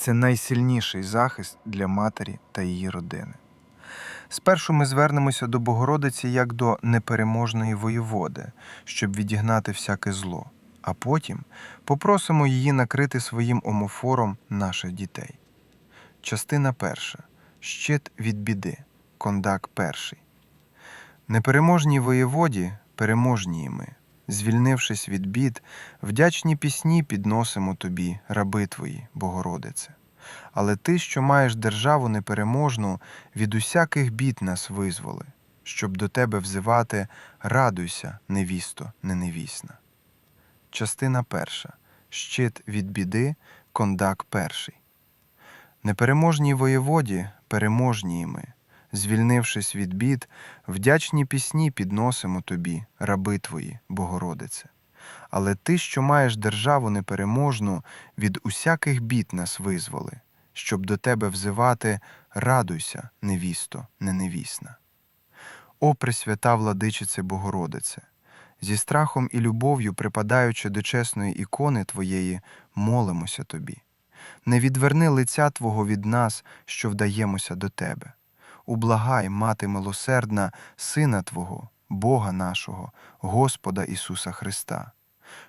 це найсильніший захист для матері та її родини. Спершу ми звернемося до Богородиці як до непереможної воєводи, щоб відігнати всяке зло, а потім попросимо її накрити своїм омофором наших дітей. Частина перша. Щит від біди. Кондак перший. Непереможній воєводі переможні ми. Звільнившись від бід, вдячні пісні підносимо тобі, раби твої, Богородице. Але ти, що маєш державу непереможну, від усяких бід нас визволи, щоб до тебе взивати радуйся, невісто, неневісна. Частина перша. Щит від біди, кондак перший. Непереможній воєводі переможні ми. Звільнившись від бід, вдячні пісні підносимо тобі, раби твої, Богородице. Але ти, що маєш державу непереможну, від усяких бід нас визволи, щоб до тебе взивати радуйся, невісто, неневісна. О Пресвята владичице Богородице, зі страхом і любов'ю, припадаючи до чесної ікони Твоєї, молимося тобі. Не відверни лиця Твого від нас, що вдаємося до Тебе. Ублагай, Мати милосердна, Сина Твого, Бога нашого, Господа Ісуса Христа,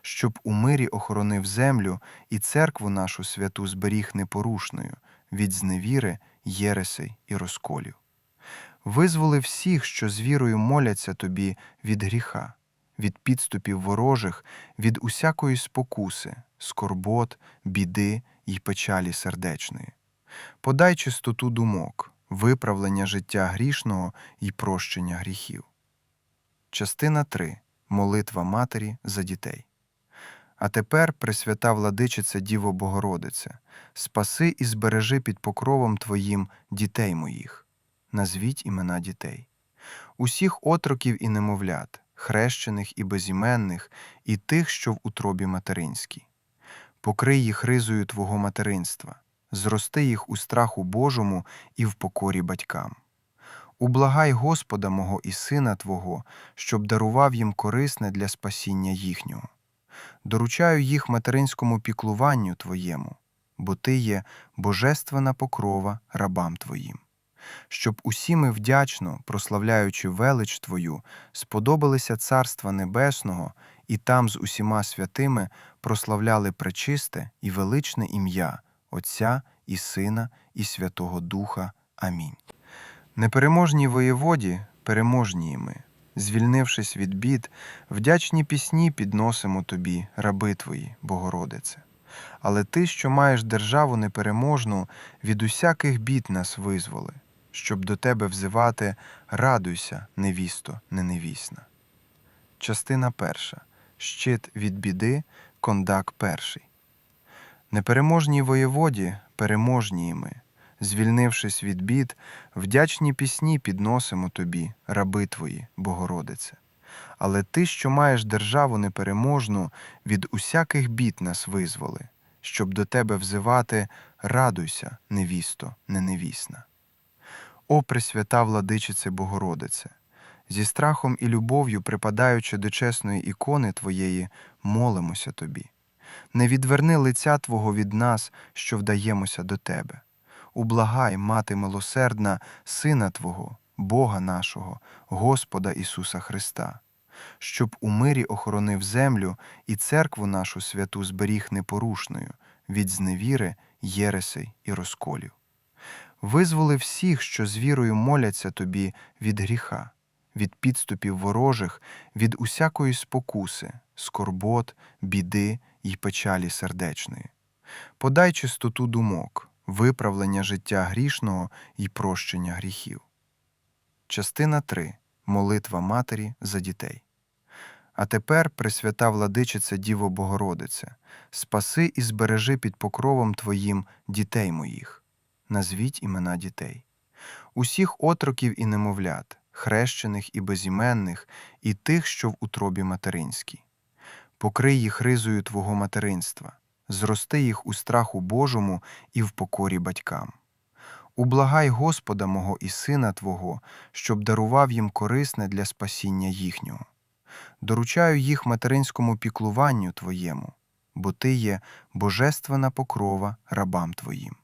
щоб у мирі охоронив землю і церкву нашу святу зберіг непорушною від зневіри, єресей і розколів. Визволи всіх, що з вірою моляться тобі від гріха, від підступів ворожих, від усякої спокуси, скорбот, біди й печалі сердечної. Подай чистоту думок, виправлення життя грішного й прощення гріхів. Частина 3. Молитва Матері за дітей. А тепер, Пресвята владичице Діво Богородице, спаси і збережи під покровом Твоїм дітей моїх. Назвіть імена дітей. Усіх отроків і немовлят, хрещених і безіменних, і тих, що в утробі материнській. Покрий їх ризою Твого материнства, зрости їх у страху Божому і в покорі батькам. Ублагай Господа мого і Сина Твого, щоб дарував їм корисне для спасіння їхнього. Доручаю їх материнському піклуванню Твоєму, бо Ти є божественна покрова рабам Твоїм. Щоб усі ми вдячно, прославляючи велич Твою, сподобалися Царства Небесного і там з усіма святими прославляли пречисте і величне ім'я Отця і Сина і Святого Духа. Амінь. Непереможній воєводі переможні ми. Звільнившись від бід, вдячні пісні підносимо тобі, раби твої, Богородице. Але ти, що маєш державу непереможну, від усяких бід нас визволи, щоб до тебе взивати радуйся, невісто, неневісна. Частина перша. Щит від біди, кондак перший. Непереможній воєводі переможні ми. Звільнившись від бід, вдячні пісні підносимо тобі, раби твої, Богородице. Але ти, що маєш державу непереможну, від усяких бід нас визволи, щоб до тебе взивати радуйся, невісто, неневісна. О Пресвята владичице Богородице, зі страхом і любов'ю, припадаючи до чесної ікони Твоєї, молимося тобі. Не відверни лиця Твого від нас, що вдаємося до Тебе. Ублагай, Мати милосердна, Сина Твого, Бога нашого, Господа Ісуса Христа, щоб у мирі охоронив землю і церкву нашу святу зберіг непорушною від зневіри, єресей і розколів. Визволи всіх, що з вірою моляться тобі від гріха, від підступів ворожих, від усякої спокуси, скорбот, біди й печалі сердечної. Подай чистоту думок, виправлення життя грішного й прощення гріхів. Частина 3. Молитва Матері за дітей. А тепер, Пресвята владичице Діво Богородице, спаси і збережи під покровом Твоїм дітей моїх. Назвіть імена дітей. Усіх отроків і немовлят, хрещених і безіменних, і тих, що в утробі материнській. Покрий їх ризою Твого материнства, зрости їх у страху Божому і в покорі батькам. Ублагай Господа мого і Сина Твого, щоб дарував їм корисне для спасіння їхнього. Доручаю їх материнському піклуванню Твоєму, бо Ти є божественна покрова рабам Твоїм.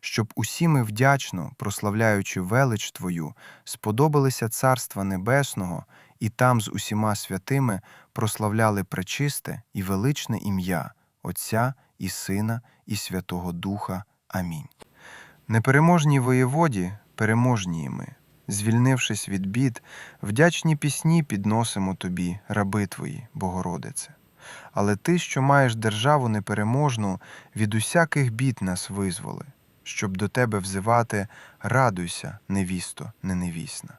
Щоб усі ми вдячно, прославляючи велич Твою, сподобалися Царства Небесного і там з усіма святими прославляли пречисте і величне ім'я Отця і Сина і Святого Духа. Амінь. Непереможній воєводі, переможні ми. Звільнившись від бід, вдячні пісні підносимо тобі, раби твої, Богородице. Але ти, що маєш державу непереможну, від усяких бід нас визволи, щоб до тебе взивати радуйся, невісто, неневісна.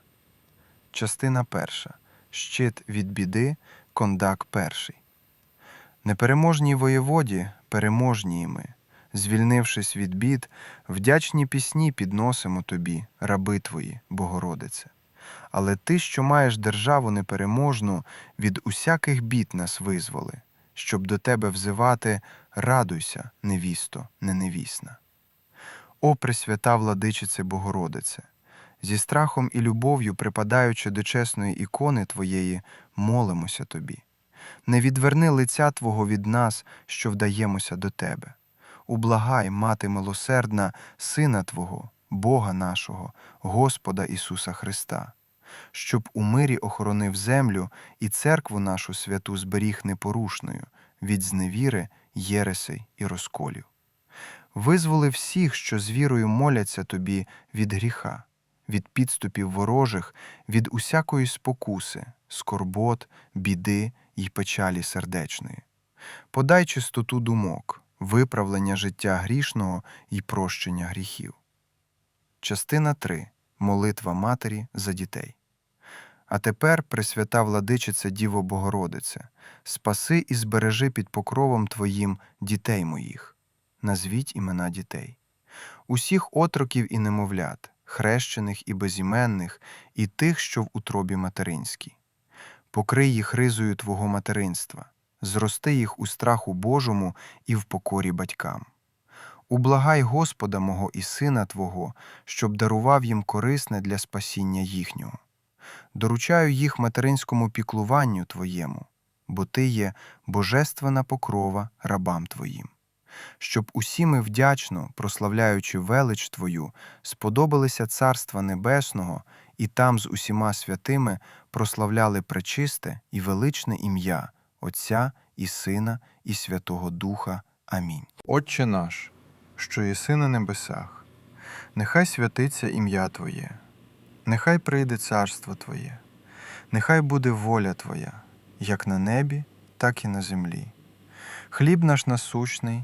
Частина перша. Щит від біди, кондак перший. Непереможній воєводі, переможні ми. Звільнившись від бід, вдячні пісні підносимо тобі, раби твої, Богородице. Але ти, що маєш державу непереможну, від усяких бід нас визволи, щоб до тебе взивати радуйся, невісто, неневісна. О Пресвята владичице Богородице, зі страхом і любов'ю, припадаючи до чесної ікони Твоєї, молимося Тобі. Не відверни лиця Твого від нас, що вдаємося до Тебе. Ублагай, Мати милосердна, Сина Твого, Бога нашого, Господа Ісуса Христа, щоб у мирі охоронив землю і церкву нашу святу зберіг непорушною від зневіри, єресей і розколів. Визволи всіх, що з вірою моляться тобі від гріха, від підступів ворожих, від усякої спокуси, скорбот, біди й печалі сердечної. Подай чистоту думок, виправлення життя грішного й прощення гріхів. Частина 3. Молитва Матері за дітей. А тепер, Пресвята владичице Діво Богородице, спаси і збережи під покровом Твоїм дітей моїх. Назвіть імена дітей. Усіх отроків і немовлят, хрещених і безіменних, і тих, що в утробі материнській. Покрий їх ризою Твого материнства, зрости їх у страху Божому і в покорі батькам. Ублагай Господа мого і Сина Твого, щоб дарував їм корисне для спасіння їхнього. Доручаю їх материнському піклуванню Твоєму, бо Ти є божественна покрова рабам Твоїм. Щоб усі ми вдячно, прославляючи велич Твою, сподобалися Царства Небесного і там з усіма святими прославляли пречисте і величне ім'я Отця і Сина і Святого Духа. Амінь. Отче наш, що єси на небесах, нехай святиться ім'я Твоє, нехай прийде царство Твоє, нехай буде воля Твоя, як на небі, так і на землі. Хліб наш насущний